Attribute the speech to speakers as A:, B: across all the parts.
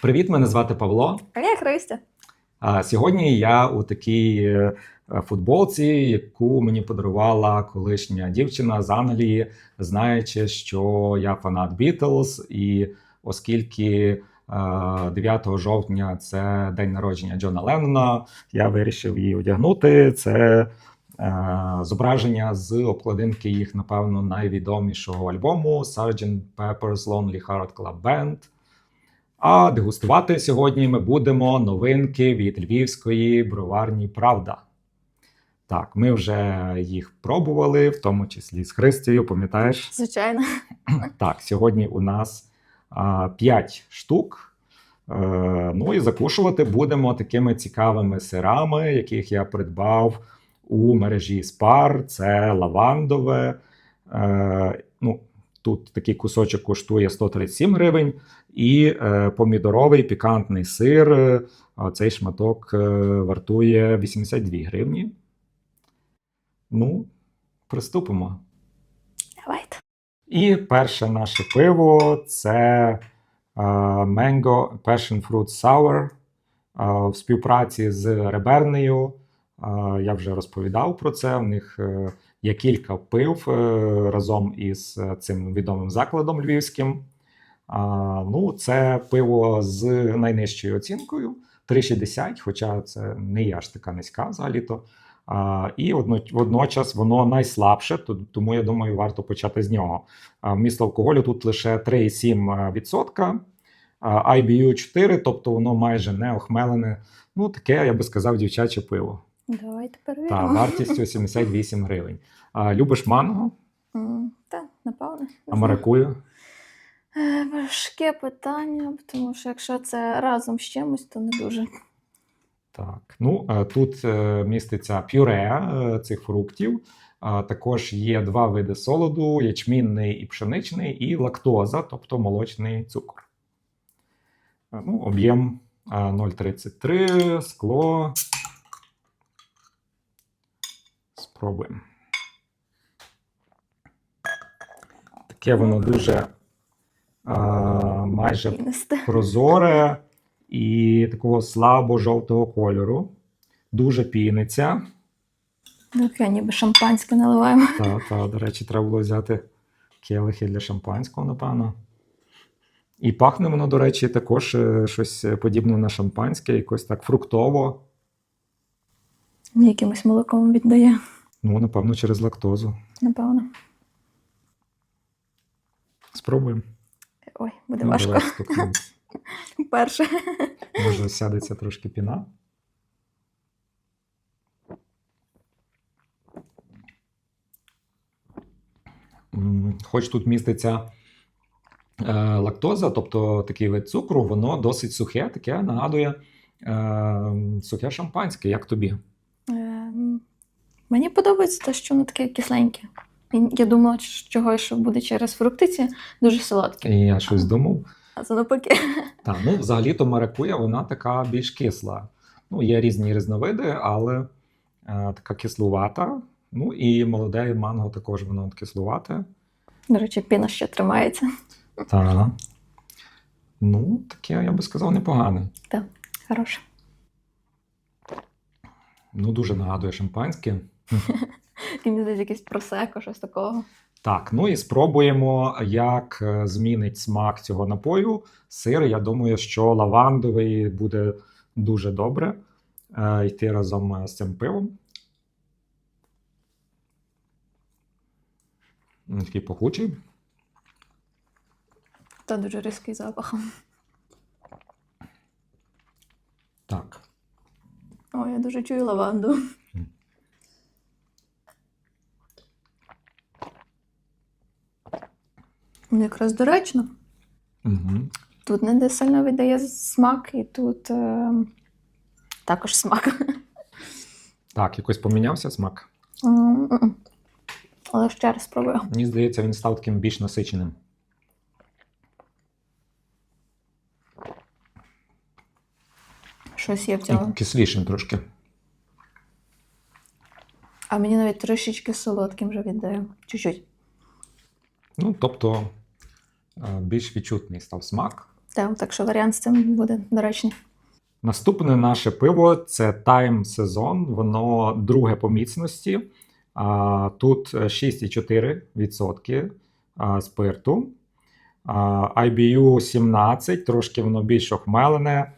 A: Привіт, мене звати Павло.
B: А я Христя.
A: А сьогодні я у такій е, футболці, яку мені подарувала колишня дівчина з Англії, знаючи, що я фанат Бітлз, і оскільки е, 9 жовтня це день народження Джона Леннона, я вирішив її одягнути. Це е, зображення з обкладинки їх, напевно, найвідомішого альбому Sgt. Pepper's Lonely Heart Club Band. А дегустувати сьогодні ми будемо новинки від львівської броварні Правда. Так, ми вже їх пробували, в тому числі з Христією, пам'ятаєш?
B: Звичайно.
A: Так, сьогодні у нас а, 5 штук. Е, ну і закушувати будемо такими цікавими сирами, яких я придбав у мережі Spar. Це лавандове. Е, ну, тут такий кусочок коштує 137 гривень. І е, помідоровий пікантний сир. е, Цей шматок е, вартує 82 гривні. Ну, приступимо.
B: Давайте.
A: І перше наше пиво це е, Mango Passion Fruit Sour е, в співпраці з Ребернею. Е, я вже розповідав про це. У них е, є кілька пив е, разом із е, цим відомим закладом львівським. Ну, це пиво з найнижчою оцінкою 3,60, хоча це не є аж така низька взагалі-то. І водночас воно найслабше, тому я думаю, варто почати з нього. Вміст алкоголю тут лише 3,7%, IBU 4, тобто воно майже не охмелене. Ну, таке, я би сказав, дівчаче пиво.
B: Давайте перевіримо.
A: вартістю 78 гривень. А, любиш манго,
B: М, Та, напевно.
A: а маракую?
B: Е, Важке питання, тому що якщо це разом з чимось, то не дуже.
A: Так, ну е, тут е, міститься пюре е, цих фруктів. А Також є два види солоду: ячмінний і пшеничний, і лактоза, тобто молочний цукор. Е, Ну, об'єм е, 0,33, скло. Спробуємо. Таке воно дуже е, майже прозоре і такого слабо-жовтого кольору. Дуже піниться.
B: Ну, таке ніби шампанське наливаємо.
A: Та, та, до речі, треба було взяти келихи для шампанського, напевно. І пахне воно, до речі, також е, щось подібне на шампанське, якось так фруктово.
B: Якимось молоком віддає,
A: Ну, напевно, через лактозу.
B: напевно.
A: Спробуємо.
B: Ой, буде
A: Ну,
B: важко.
A: давай.
B: Перше.
A: Може, сядеться трошки піна. Хоч тут міститься е, лактоза, тобто такий вид цукру, воно досить сухе, таке нагадує е, сухе шампанське, як тобі.
B: Мені подобається те, що воно таке кисленьке. Я думала, що чого що буде через фруктиці, дуже солодке.
A: І я щось думав.
B: А це навпаки.
A: Так, ну взагалі-то маракуя, вона така більш кисла. Ну, є різні різновиди, але е, така кислувата. Ну і молоде манго також воно кислувате.
B: До речі, піна ще тримається.
A: Так. Ну, таке, я би сказав, непогане.
B: Так, Хороше.
A: Ну, дуже нагадує шампанське.
B: Мені здається, якесь просеко, щось такого.
A: Так, ну і спробуємо, як е, змінить смак цього напою. Сир, я думаю, що лавандовий буде дуже добре е, йти разом е, з цим пивом. Він Такий пахучий.
B: Та дуже різкий запах.
A: Так.
B: О, я дуже чую лаванду. Ну, Якраз доречно.
A: Угу.
B: Тут не сильно віддає смак, і тут е, також смак.
A: Так, якось помінявся смак.
B: М-м-м. Але ще раз спробую.
A: Мені здається, він став таким більш насиченим.
B: Щось є в
A: І
B: цьому.
A: кислішим трошки.
B: А мені навіть трошечки солодким вже віддає. Чуть-чуть.
A: Ну, тобто, більш відчутний став смак.
B: Так, так що варіант з цим буде доречний.
A: Наступне наше пиво це Time Сезон. Воно друге по міцності. Тут 6,4% спирту. IBU 17, трошки воно більш охмелене.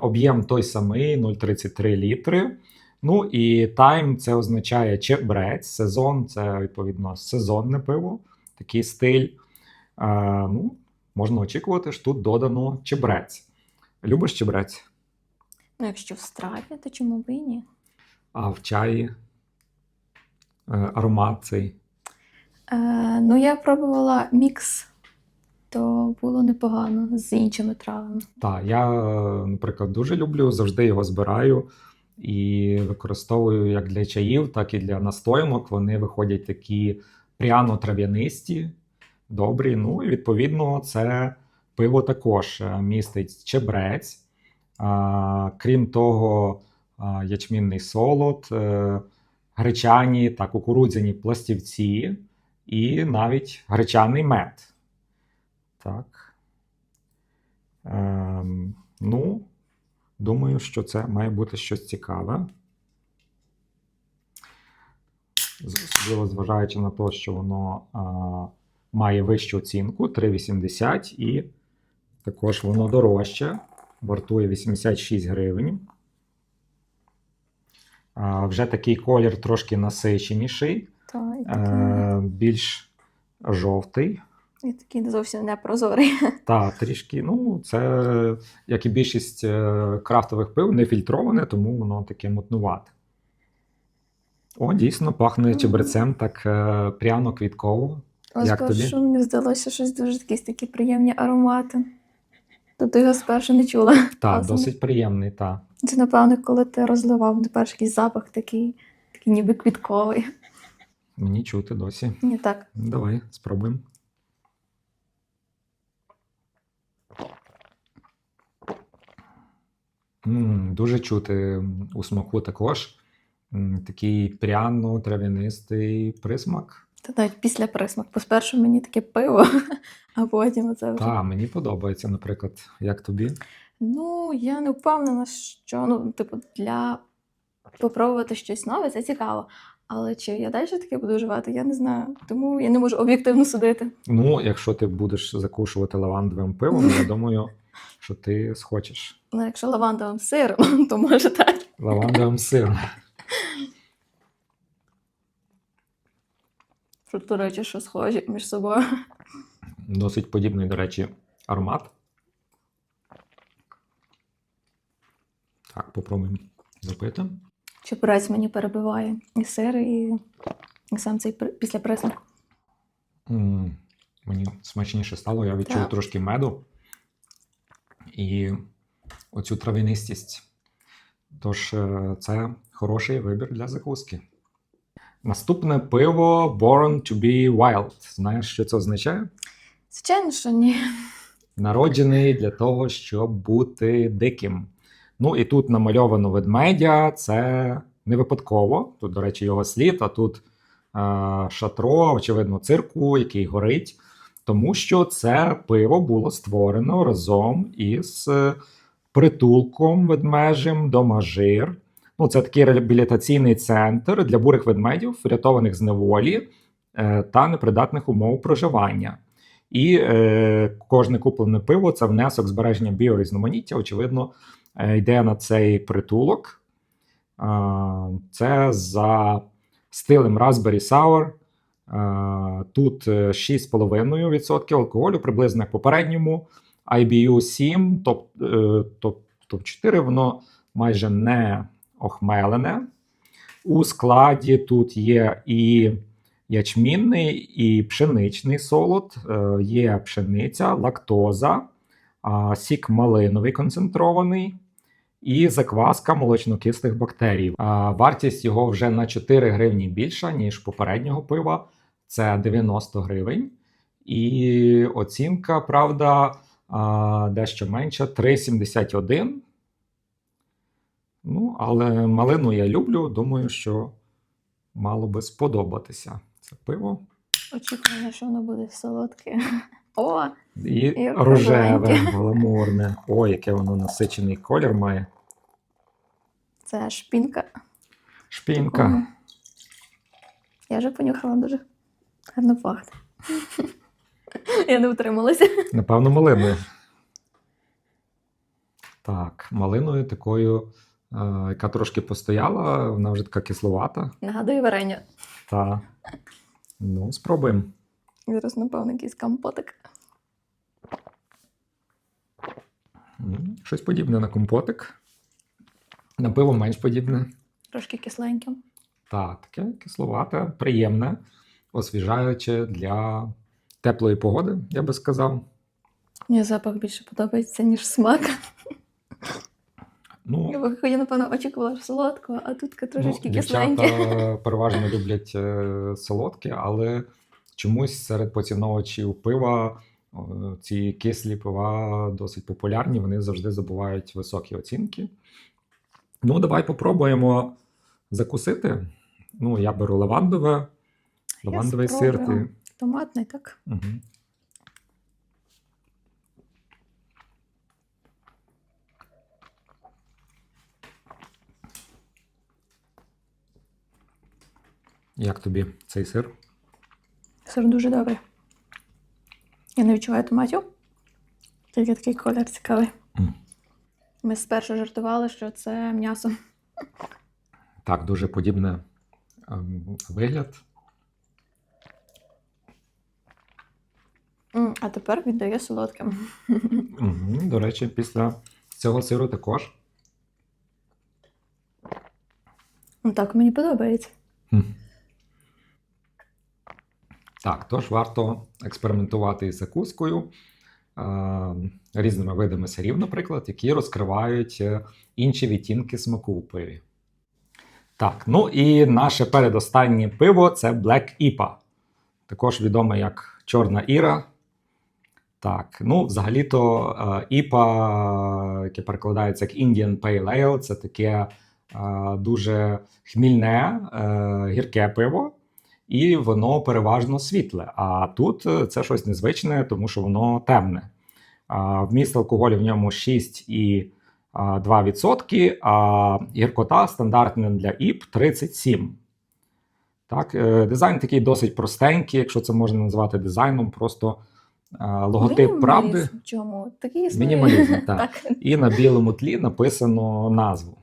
A: Об'єм той самий 0,33 літри. Ну і Time це означає чебрець. Сезон це відповідно сезонне пиво, такий стиль. Ну, можна очікувати, що тут додано чебрець. Любиш чебрець?
B: Ну, якщо в страві, то чому б і ні?
A: А в чаї е, аромат цей.
B: Е, ну, я пробувала мікс, то було непогано з іншими травами.
A: Так, я, наприклад, дуже люблю, завжди його збираю і використовую як для чаїв, так і для настоянок. Вони виходять такі пряно-трав'янисті, добрі. Ну і відповідно, це пиво також е, містить чебрець. А, крім того, а, ячмінний солод, е, гречані та кукурудзяні пластівці, і навіть гречаний мед. Так. Ем, ну, думаю, що це має бути щось цікаве. Особливо зважаючи на те, що воно а, має вищу оцінку 3,80 і також воно дорожче, вартує 86 гривень. А, вже такий колір трошки насиченіший,
B: То і такий,
A: е, більш жовтий.
B: і такий зовсім непрозорий.
A: Та, трішки, ну, це, як і більшість е, крафтових пив, не фільтроване, тому воно таке мутнувате. О, дійсно, пахне чебрецем так е, пряно квітково.
B: Ось
A: Як тобі?
B: спершу мені здалося щось дуже якісь такі приємні аромати. Тобто його спершу не чула.
A: Так, досить приємний, та.
B: Це, напевно, коли ти розливав перший якийсь запах такий, такий ніби квітковий.
A: Мені чути досі.
B: Ні, так.
A: Ну, Давай, спробуємо. Дуже чути у смаку також. Такий пряно-трав'янистий присмак.
B: Та навіть після присмак. Бо спершу мені таке пиво, а потім оце вже.
A: Так, мені подобається, наприклад, як тобі.
B: Ну, я не впевнена, що ну, типу, для попробувати щось нове це цікаво. Але чи я далі таке буду вживати, я не знаю. Тому я не можу об'єктивно судити.
A: Ну, якщо ти будеш закушувати лавандовим пивом, я думаю, що ти схочеш
B: Але якщо лавандовим сиром, то може так.
A: лавандовим сиром.
B: До речі, що схожі між собою.
A: Досить подібний, до речі, аромат. Так, попробуємо запити.
B: Чебрець мені перебиває і сир, і, і сам цей після присмаку.
A: М, Мені смачніше стало, я відчув
B: Так.
A: трошки меду і оцю трав'янистість. Тож е, це хороший вибір для закуски. Наступне пиво Born to be Wild. Знаєш, що це означає?
B: Звичайно, що ні.
A: Народжений для того, щоб бути диким. Ну і тут намальовано ведмедя, це не випадково. Тут, до речі, його слід, а тут е, шатро, очевидно, цирку, який горить. Тому що це пиво було створено разом із е, притулком ведмежим Домажир. Ну, це такий реабілітаційний центр для бурих ведмедів, врятованих з неволі е, та непридатних умов проживання. І е, кожне куплене пиво це внесок збереження біорізноманіття. Очевидно, е, йде на цей притулок. Е, це за стилем Raspberry Sour. Е, тут е, 6,5% алкоголю, приблизно як попередньому. IBU 7, топ, е, топ, топ 4, воно майже не охмелене. У складі тут є і ячмінний, і пшеничний солод, е, є пшениця, лактоза, сік малиновий концентрований і закваска молочнокислих бактерій. Вартість його вже на 4 гривні більша, ніж попереднього пива. Це 90 гривень. І оцінка, правда, дещо менша 3,71. Ну, але малину я люблю. Думаю, що мало би сподобатися це пиво.
B: Очікування, що воно буде солодке. О,
A: І
B: І
A: рожеве, гламурне. Ой, яке воно насичений колір має.
B: це шпінка.
A: Шпінька.
B: Мгм. Я вже понюхала дуже гарно пахне. Я не утрималася.
A: Напевно, малиною. Так, малиною такою, яка трошки постояла, вона вже така кисловата.
B: Нагадує варення.
A: Та. Ну, спробуємо.
B: Зараз, напевно, якийсь компотик.
A: Щось подібне на компотик. На пиво менш подібне.
B: Трошки кисленьким.
A: Так, таке кисловате, приємне, освіжаюче для теплої погоди, я би сказав.
B: Мені запах більше подобається, ніж смак.
A: Ну,
B: Я, напевно, очікувала солодкого, а тут трошечки
A: ну,
B: кисленьке.
A: дівчата переважно люблять е, солодкі, але чомусь серед поціновувачів пива ці кислі пива досить популярні, вони завжди забувають високі оцінки. Ну, давай попробуємо закусити. Ну, я беру лавандове, лавандовий сир. Ти...
B: Томатний, так?
A: Угу. Як тобі цей сир?
B: Сир дуже добрий. Я не відчуваю томатів. Тільки такий колір цікавий.
A: Мгм.
B: Ми спершу жартували, що це м'ясо.
A: Так, дуже подібне ем, вигляд.
B: М, А тепер віддає солодким.
A: Угу. До речі, після цього сиру також.
B: Ну, Так, мені подобається.
A: Хм. Так, тож варто експериментувати із закускою, е, різними видами сирів, наприклад, які розкривають е, інші відтінки смаку у пиві. Так, ну і наше передостаннє пиво це Black IPA. Також відоме як Чорна Іра. Так, ну, взагалі-то е, IPA, яке перекладається як Indian Pale Ale, це таке е, дуже хмільне, е, гірке пиво, і воно переважно світле. А тут е, це щось незвичне, тому що воно темне. Вміст алкоголю в ньому 6,2%, а гіркота стандартна для ІП 37. Так, е, дизайн такий досить простенький, якщо це можна назвати дизайном, просто е, логотип
B: Мінімалізм
A: правди.
B: В чому? Такий.
A: Мінімалізм, так.
B: так.
A: і на білому тлі написано назву.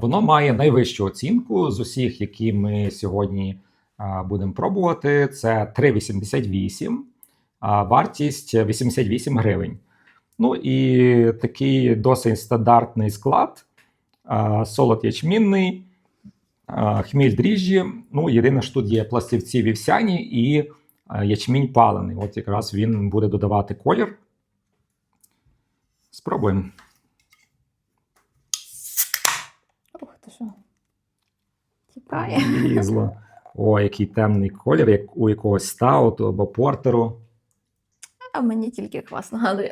A: Воно має найвищу оцінку з усіх, які ми сьогодні будемо пробувати. Це 3,88, а вартість 88 гривень. Ну і такий досить стандартний склад. Солод ячмінний, хміль дріжджі. Ну, єдине, що тут є пластівці вівсяні і ячмінь палений. От якраз він буде додавати колір. Спробуємо.
B: Ух ти що. Тікає.
A: Лізло. О, який темний колір, як у якогось стауту або портеру.
B: А мені тільки квас нагадує.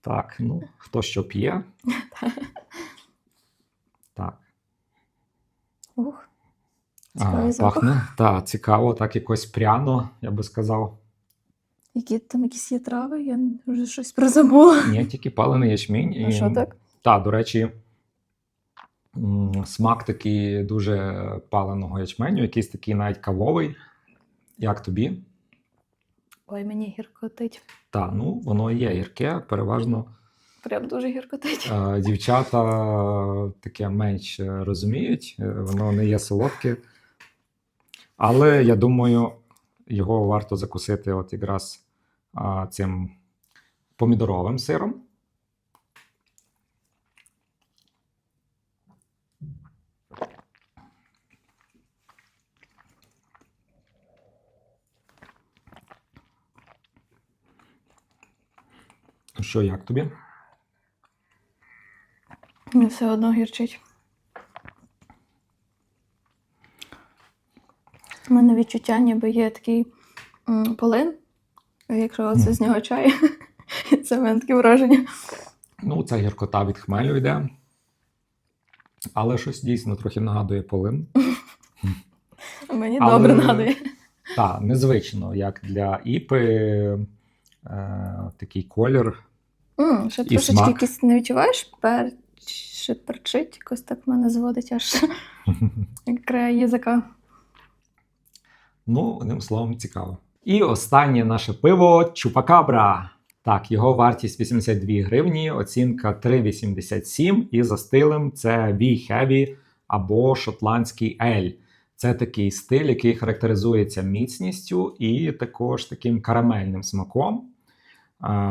A: Так, ну, хто що п'є. Так.
B: Ух.
A: А, пахне. Так, цікаво, так якось пряно, я би сказав.
B: Які там якісь є трави, я вже щось прозабула.
A: Ні, тільки палений ячмінь.
B: А що так?
A: Так, до речі, смак такий дуже паленого ячменю, якийсь такий навіть кавовий. Як тобі?
B: Ой, мені гіркотить.
A: Так, ну воно і є гірке, переважно
B: Прям дуже гіркотить.
A: е, дівчата таке менш розуміють, е, воно не є солодке. Але я думаю, його варто закусити от якраз цим помідоровим сиром. Ну Що, як тобі?
B: Мені все одно гірчить. У мене відчуття, ніби є такий м, полин. Якщо оце з нього чай, це в мене таке враження.
A: Ну, це гіркота від хмелю йде. Але щось дійсно трохи нагадує полин.
B: Мені
A: Але-
B: добре нагадує.
A: Так, незвично, як для іпи е, такий колір.
B: М, ще
A: І
B: трошечки
A: смак.
B: якийсь не відчуваєш перч, перчить, якось так мене зводить аж край язика.
A: Ну, одним словом, цікаво. І останнє наше пиво Чупакабра. Так, його вартість 82 гривні, оцінка 3,87 і за стилем це V Heavy або шотландський ель. Це такий стиль, який характеризується міцністю і також таким карамельним смаком.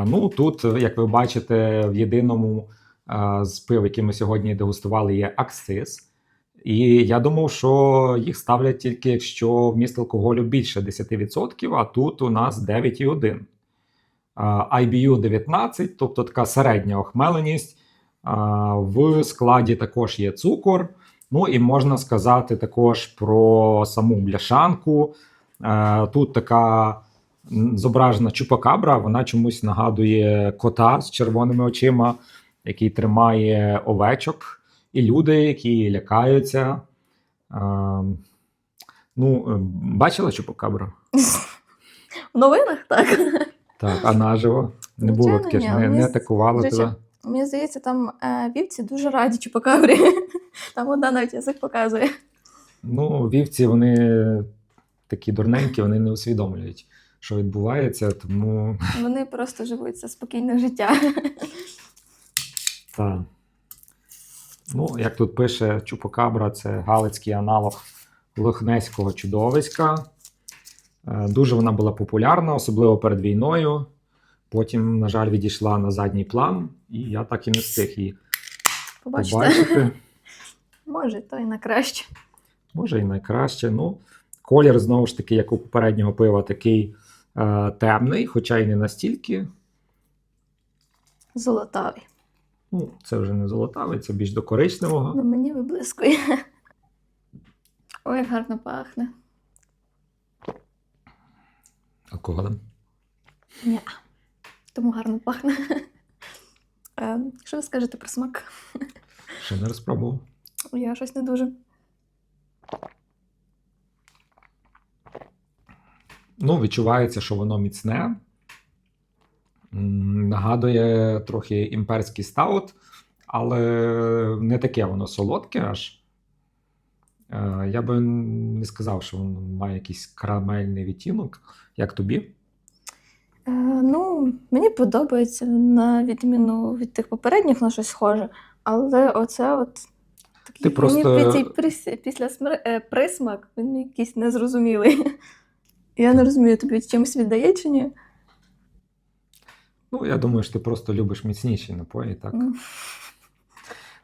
A: Ну, тут, як ви бачите, в єдиному з пив, які ми сьогодні дегустували, є акциз. І я думав, що їх ставлять тільки якщо вміст алкоголю більше 10%, а тут у нас 9,1. IBU 19, тобто така середня охмеленість. В складі також є цукор. Ну і можна сказати також про саму бляшанку. Тут така зображена чупакабра, вона чомусь нагадує кота з червоними очима, який тримає овечок, і люди, які лякаються. Е, Ну, е, бачила чупакабру?
B: В новинах так.
A: Так, а наживо? Не було таке ж, не, не
B: речі,
A: тебе.
B: Мені здається, там е, вівці дуже раді чупакабрі. Там одна навіть язик показує.
A: Ну, вівці, вони такі дурненькі, вони не усвідомлюють, що відбувається, тому
B: Вони просто живуть це спокійне життя.
A: Так. Ну, як тут пише Чупакабра, це галицький аналог лохнеського чудовиська. Е, Дуже вона була популярна, особливо перед війною. Потім, на жаль, відійшла на задній план, і я так і не встиг її
B: Побачите,
A: побачити.
B: може, то і на краще.
A: Може і найкраще. Ну, колір, знову ж таки, як у попереднього пива, такий темний, хоча й не настільки.
B: Золотаві.
A: Ну, це вже не золотавий, це більш до коричневого.
B: Ну, мені виблискує. Ой, гарно пахне.
A: Алкоголем.
B: Ні. Тому гарно пахне. Е, Що ви скажете про смак?
A: Ще не розпробував.
B: Я щось не дуже.
A: Ну, відчувається, що воно міцне. Нагадує трохи імперський стаут, але не таке воно солодке аж. Е, Я би не сказав, що воно має якийсь карамельний відтінок, як тобі.
B: Е, ну, мені подобається на відміну від тих попередніх на щось схоже. Але оце от такий
A: Ти
B: мені
A: просто-
B: пі- після смер... е, присмак, він якийсь незрозумілий. Я не розумію, тобі чимось віддає чи ні?
A: Ну, я думаю, що ти просто любиш міцніші напої, так?
B: Mm.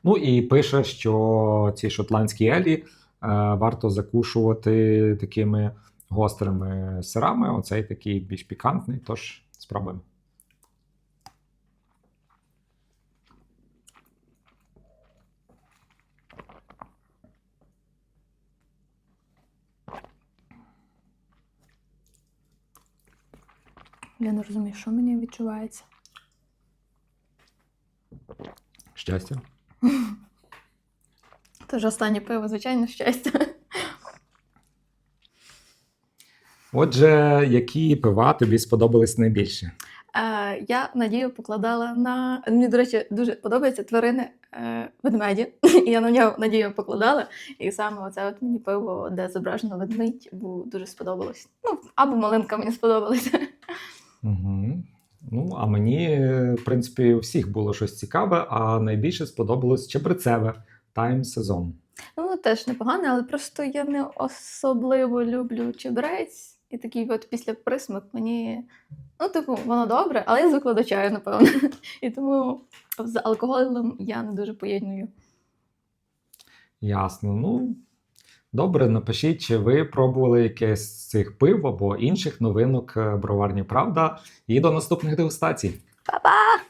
A: Ну і пише, що ці шотландські елі е, варто закушувати такими гострими сирами. Оцей такий більш пікантний, тож спробуємо.
B: Я не розумію, що мені відчувається.
A: Щастя.
B: Тож останнє пиво, звичайно, щастя.
A: Отже, які пива тобі сподобались найбільше?
B: Е, я надію покладала на. Мені, до речі, дуже подобається тварини е, ведмеді. І я на нього надію покладала. І саме оце от мені пиво, де зображено ведмідь, бо дуже сподобалось. Ну, або малинка мені сподобалася.
A: Угу. Ну, а мені, в принципі, у всіх було щось цікаве, а найбільше сподобалось чебрецеве Time сезон.
B: Ну, теж непогане, але просто я не особливо люблю чебрець. І такий от після присмак мені. Ну, типу, воно добре, але я звикла до чаю, напевно. І тому з алкоголем я не дуже поєдную.
A: Ясно. Ну, добре, напишіть, чи ви пробували якесь з цих пив або інших новинок е, броварні Правда. І до наступних дегустацій.
B: Па-па!